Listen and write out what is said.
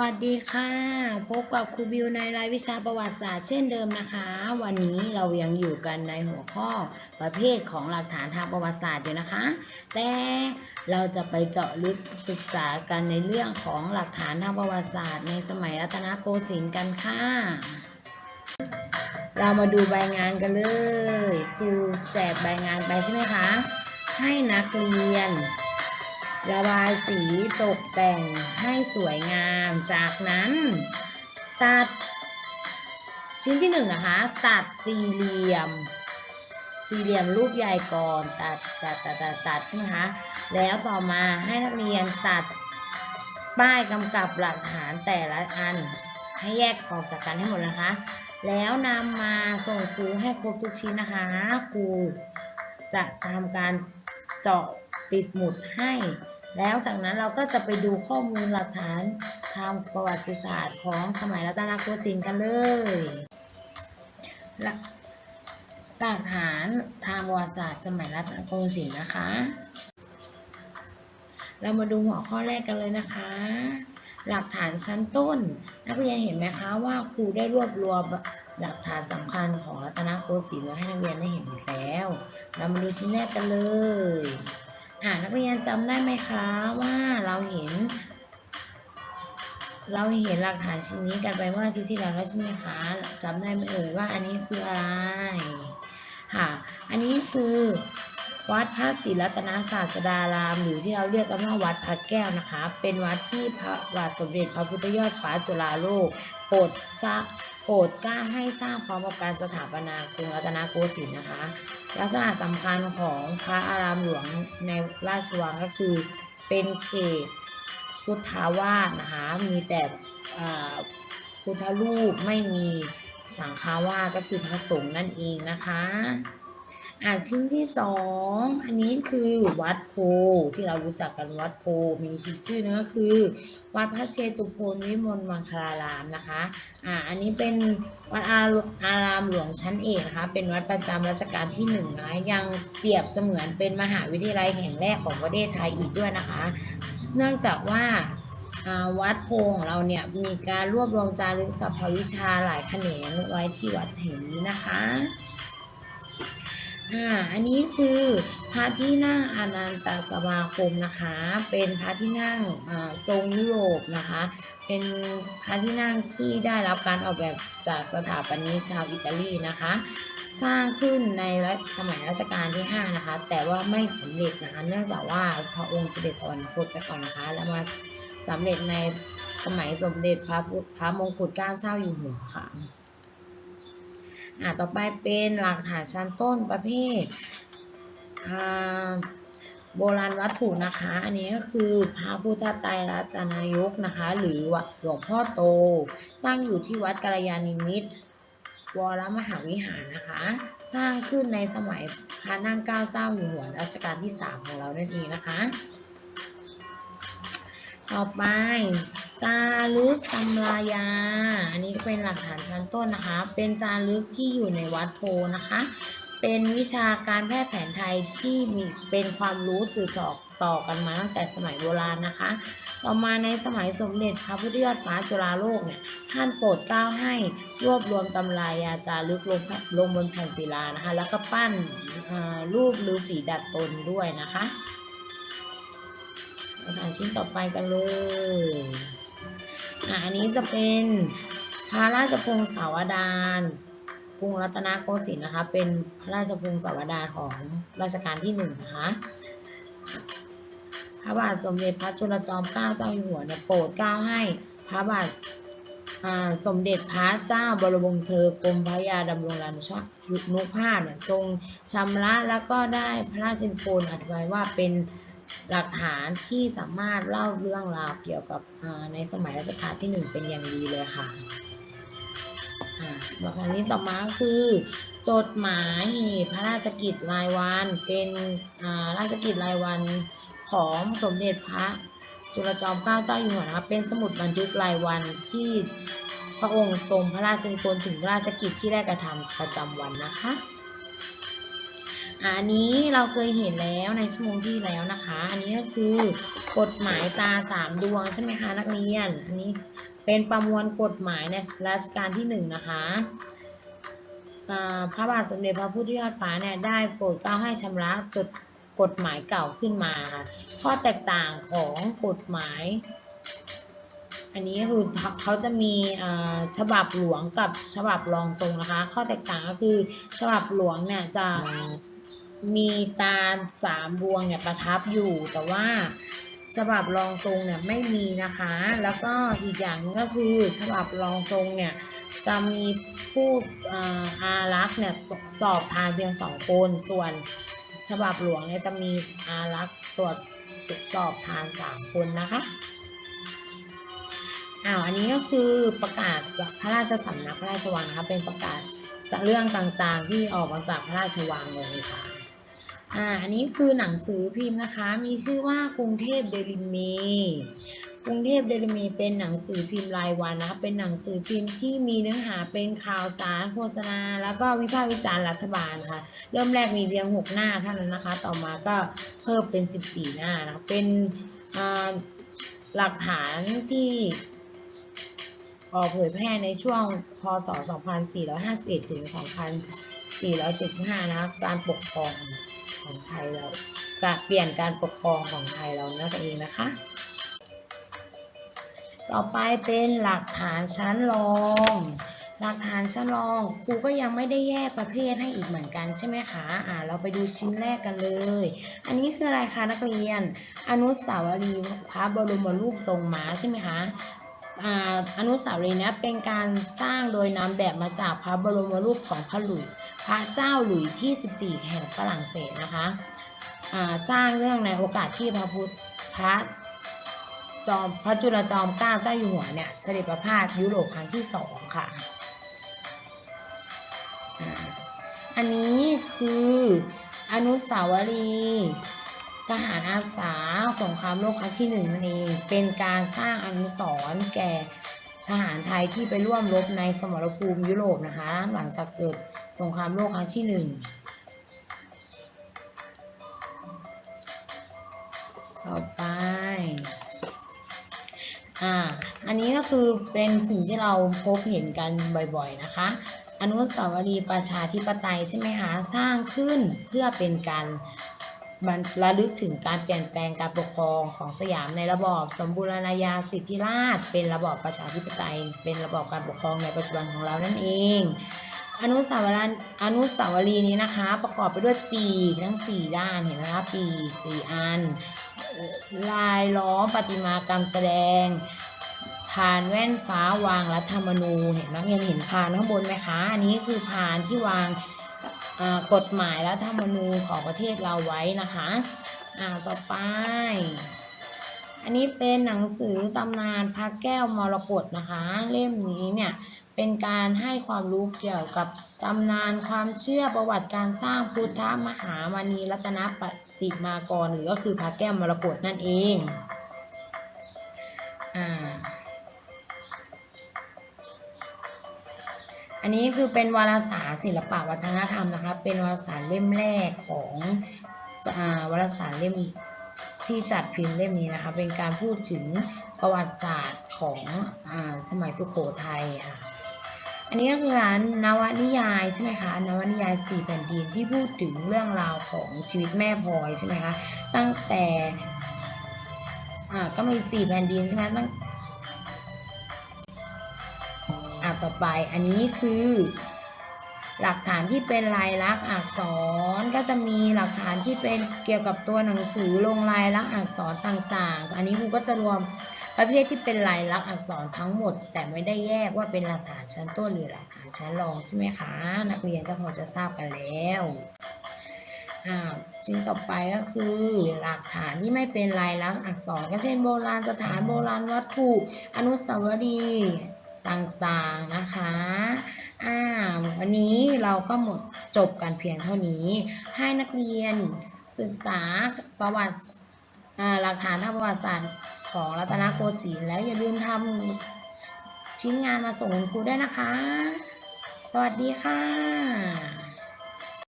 วัสดีค่ะ พบกับครูบิวในรายวิชาประวัติศาสตร์เช่นเดิมนะคะ วันนี้เรายังอยู่กันในหัวข้อประเภทของหลักฐานทางประวัติศาสตร์อยู่นะคะ แต่เราจะไปเจาะลึกศึกษากันในเรื่องของหลักฐานทางประวัติศาสตร์ ในสมัยรัตนโกสินทร์กันค่ะ เรามาดูใบงานกันเลยครูแจกใบงานไปใช่ไหมคะ ให้นักเรียน ระบายสีตกแต่งให้สวยงาม จากนั้น ตัด ชิ้นที่หนึ่งนะคะ ตัดสี่เหลี่ยม สี่เหลี่ยมรูปใหญ่ก่อนตัดตัดตัดตัดตัดใช่ไหมคะแล้วต่อมาให้นักเรียนตัดป้ายกำกับหลักฐานแต่ละอัน ให้แยกออกจากกันให้หมดนะคะ แล้วนำมาส่งครูให้ครบทุกชิ้นนะคะครูจะทำการเจาะติดหมุดให้ แล้วจากนั้นเราก็จะไปดูข้อมูลหลักฐานทางประวัติศาสตร์ของสมัยรัตนโกสินทร์กันเลยหลักฐานทางประวัติศาสตร์สมัยรัตนโกสินทร์นะคะ เรามาดูหัวข้อแรกกันเลยนะคะ หลักฐานชั้นต้น นักเรียนเห็นไหมคะว่าครูได้รวบรวมหลักฐานสำคัญของรัตนโกสินทร์ไว้ให้นักเรียนได้เห็นหมดแล้ว เรามาดูชิ้นแรกกันเลย อ่านักเรียนจำได้ไหมคะว่าเราเห็น เราเห็นหลักฐานชิ้นนี้กันไปเมื่ออาทิตย์ที่แล้วแล้วใช่ไหมคะจำได้ไหมเอ่ยว่าอันนี้คืออะไรค่ะอันนี้คือวัดพระศรีรัตนศาสดาราม หรือที่เราเรียกกันว่าวัดพระแก้วนะคะ เป็นวัดที่พระบาทสมเด็จพระพุทธยอดฟ้าจุฬาโลกโปรดสร้างโปรดกล้าให้สร้างพร้อมกับการสถาปนากรุงรัตนโกสินทร์นะคะ ลักษณะสำคัญของพระอารามหลวงในราชวังก็คือเป็นเขตพุทธาวาสนะคะ มีแต่พุทธรูปไม่มีสังฆาวาสก็คือพระสงฆ์นั่นเองนะคะ อ่าชิ้นที่สองอันนี้คือวัดโพที่เรารู้จักกันวัดโพมีชื่อนึงก็คือ วัดพระเชตุพนวิมลมังคลารามนะคะอ่าอันนี้เป็นวัดอาอารามหลวงชั้นเอกนะคะเป็นวัดประจำรัชกาลที่หนึ่งนะยังเปรียบเสมือนเป็นมหาวิทยาลัยแห่งแรกของประเทศไทยอีกด้วยนะคะ เนื่องจากว่าอ่าวัดโพของเราเนี่ยมีการรวบรวมจารึกสรรพวิชาหลายแขนงไว้ที่วัดแห่งนี้นะคะ อ่าอันนี้คือพระที่นั่งอนันตสมาคมนะคะ เป็นพระที่นั่งทรงยุโรปนะคะ เป็นพระที่นั่งที่ได้รับการออกแบบจากสถาปนิกชาวอิตาลีนะคะ สร้างขึ้นในรัชสมัยรัชกาลที่ 5 นะคะ แต่ว่าไม่สำเร็จนะคะ เนื่องจากว่าพระองค์เสด็จสวรรคตไปก่อนนะคะ แล้วมาสำเร็จในสมัยสมเด็จพระพระมงกุฎเกล้าเจ้าอยู่หัวค่ะ อ่าต่อไปเป็นหลักฐานชั้นต้นประเภทอ่าโบราณวัตถุนะคะ อันนี้ก็คือพระพุทธไตรรัตนายกนะคะ หรือหลวงพ่อโต ตั้งอยู่ที่วัดกัลยาณิมิตรวรมหาวิหารนะคะ สร้างขึ้นในสมัยพระนั่งเก้าเจ้าอยู่หัวรัชกาลที่ 3 ของเรานั่นเองนะคะ ต่อไป จารึกตำรายา อันนี้ก็เป็นหลักฐานชั้นต้นนะคะ เป็นจารึกที่อยู่ในวัดโพนะคะ เป็นวิชาการแพทย์แผนไทยที่มีเป็นความรู้สืบต่อต่อกันมาตั้งแต่สมัยโบราณนะคะ ต่อมาในสมัยสมเด็จพระพุทธยอดฟ้าจุฬาโลกเนี่ย ท่านโปรดเกล้าให้รวบรวมตำรายาจารึกลงลงบนแผ่นศิลานะคะ แล้วก็ปั้นรูปฤาษีดัดตนด้วยนะคะมาถ่ายชิ้นต่อไปกันเลย อะอันนี้จะเป็นพระราชพงศาวดารกรุงรัตนโกสินทร์นะคะ เป็นพระราชพงศาวดารของรัชกาลที่หนึ่งนะคะ พระบาทสมเด็จพระจุลจอมเกล้าเจ้าอยู่หัวเนี่ยโปรดเกล้าให้พระบาทสมเด็จพระเจ้าบรมวงศ์เธอกรมพระยาดำรงรานุภาพเนี่ยทรงชำระแล้วก็ได้พระราชนิพนธ์อธิบายว่าเป็น หลักฐานที่สามารถเล่าเรื่องราวเกี่ยวกับในสมัยรัชกาลที่หนึ่งเป็นอย่างดีเลยค่ะบทความนี้ต่อมาคือ จดหมายพระราชกิจรายวัน เป็นราชกิจรายวันของสมเด็จพระจุลจอมเกล้าเจ้าอยู่หัวนะคะเป็นสมุดบันทึกรายวันที่พระองค์ทรงพระราชนิพนธ์ถึงราชกิจที่ได้กระทำประจำวันนะคะ อันนี้เราเคยเห็นแล้วในชั่วโมงที่แล้วนะคะ อันนี้ก็คือกฎหมายตาสามดวงใช่ไหมคะนักเรียน อันนี้เป็นประมวลกฎหมายในรัชกาลที่หนึ่งนะคะพระบาทสมเด็จพระพุทธยอดฟ้าเนี่ยได้โปรดเกล้าให้ชำระกฎกฎหมายเก่าขึ้นมาค่ะข้อแตกต่างของกฎหมาย อันนี้ก็คือเขาจะมีฉบับหลวงกับฉบับรองทรงนะคะ ข้อแตกต่างก็คือฉบับหลวงเนี่ยจะ มีตาสามดวงเนี่ยประทับอยู่แต่ว่าฉบับรองทรงเนี่ยไม่มีนะคะ แล้วก็อีกอย่างนึงก็คือฉบับรองทรงเนี่ยจะมีผู้อาอารักษ์เนี่ยสอบทานเพียงสองคนส่วนฉบับหลวงเนี่ยจะมีอารักษ์ตรวจสอบทานสามคนนะคะอ้าวอันนี้ก็คือประกาศพระราชสำนักพระราชวังนะคะเป็นประกาศเรื่องต่างๆที่ออกมาจากพระราชวังเลยค่ะ อ่าอันนี้คือหนังสือพิมพ์นะคะ มีชื่อว่ากรุงเทพเดลิเมกรุงเทพเดลิเมเป็นหนังสือพิมพ์รายวันนะคะเป็นหนังสือพิมพ์ที่มีเนื้อหาเป็นข่าวสารโฆษณา แล้วก็วิพากษ์วิจารณ์รัฐบาลค่ะเริ่มแรกมีเพียง 6 หน้าเท่านั้นนะคะ ต่อมาก็เพิ่มเป็น 14 หน้านะเป็นหลักฐานที่ออกเผยแพร่ในช่วงพศ 2451 ถึง 2475 นะครับ การปกครอง ของไทยเราการเปลี่ยนการปกครองของไทยเรานั่นเองนะคะ ต่อไปเป็นหลักฐานชั้นรอง หลักฐานชั้นรองครูก็ยังไม่ได้แยกประเภทให้อีกเหมือนกันใช่ไหมคะอ่าเราไปดูชิ้นแรกกันเลย อันนี้คืออะไรคะนักเรียน อนุสาวรีย์พระบรมรูปทรงม้าใช่ไหมคะอ่าอนุสาวรีย์เนี้เป็นการสร้างโดยนำแบบมาจากพระบรมรูปของพระหลุย พระเจ้าหลุยที่ 14 แห่งฝรั่งเศสนะคะสร้างเรื่องในโอกาสที่พระพุทธพระจอมพระจุลจอมเกล้าเจ้าอยู่หัวเนี่ยเสด็จประพาสยุโรปครั้งที่สองค่ะอันนี้คืออนุสาวรีย์ทหารอาสาสงครามโลกครั้งที่หนึ่งนั่นเองเป็นการสร้างอนุสรณ์แก่ทหารไทยที่ไปร่วมรบในสมรภูมิยุโรปนะคะ หลังจากเกิด สงครามโลกครั้งที่หนึ่งต่อไป อ่า อันนี้ก็คือเป็นสิ่งที่เราพบเห็นกันบ่อยๆนะคะ อนุสาวรีย์ประชาธิปไตยใช่ไหมคะ สร้างขึ้นเพื่อเป็นการบันระลึกถึงการเปลี่ยนแปลงการปกครองของสยามในระบอบสมบูรณาญาสิทธิราช เป็นระบอบประชาธิปไตย เป็นระบอบการปกครองในปัจจุบันของเรานั่นเอง อนุสาวรีย์อนุสาวรีย์นี้นะคะ ประกอบไปด้วยปีกทั้ง 4 ด้านเห็นไหมคะปีกสี่อัน ลายล้อมประติมากรรมแสดงพานแว่นฟ้าวางรัฐธรรมนูญเห็นนักเรียนเห็นพานข้างบนไหมคะ อันนี้คือพานที่วางกฎหมายรัฐธรรมนูญของประเทศเราไว้นะคะอ่าต่อไป อันนี้เป็นหนังสือตำนานพระแก้วมรกตนะคะ เล่มนี้เนี่ย เป็นการให้ความรู้เกี่ยวกับตำนานความเชื่อประวัติการสร้างพุทธมหามณีรัตนปฏิมากร หรือก็คือพระแก้วมรกตนั่นเองอ่าอันนี้คือเป็นวารสารศิลปะวัฒนธรรมนะคะ เป็นวารสารเล่มแรกของอาวารสารเล่มที่จัดพิมพ์เล่มนี้นะคะ เป็นการพูดถึงประวัติศาสตร์ของอาสมัยสุโขทัยค่ะ อันนี้ก็คือร้านนวนิยายใช่ไหมคะนวนิยายสี่แผ่นดินที่พูดถึงเรื่องราวของชีวิตแม่พลอยใช่ไหมคะตั้งแต่อ่าก็มีสี่แผ่นดินใช่ไหมตั้งอะต่อไปอันนี้คือหลักฐานที่เป็นลายลักษณ์อักษรก็จะมีหลักฐานที่เป็นเกี่ยวกับตัวหนังสือลงลายลักษณ์อักษรต่างๆ อันนี้ครูก็จะรวม ประเภทที่เป็นลายลักษณ์อักษรทั้งหมด แต่ไม่ได้แยกว่าเป็นหลักฐานชั้นต้นหรือหลักฐานชั้นรองใช่ไหมคะ นักเรียนก็พอจะทราบกันแล้วอ่าชิ้นต่อไปก็คือหลักฐานที่ไม่เป็นลายลักษณ์อักษรก็เช่นโบราณสถานโบราณวัตถุอนุสาวรีย์ต่างๆนะคะอ่าวันนี้เราก็หมดจบกันเพียงเท่านี้ ให้นักเรียนศึกษาประวัติ หลักฐานทางประวัติศาสตร์ของรัตนโกสินทร์แล้วอย่าลืมทำชิ้นงานมาส่งคุณครูด้วยนะคะ สวัสดีค่ะ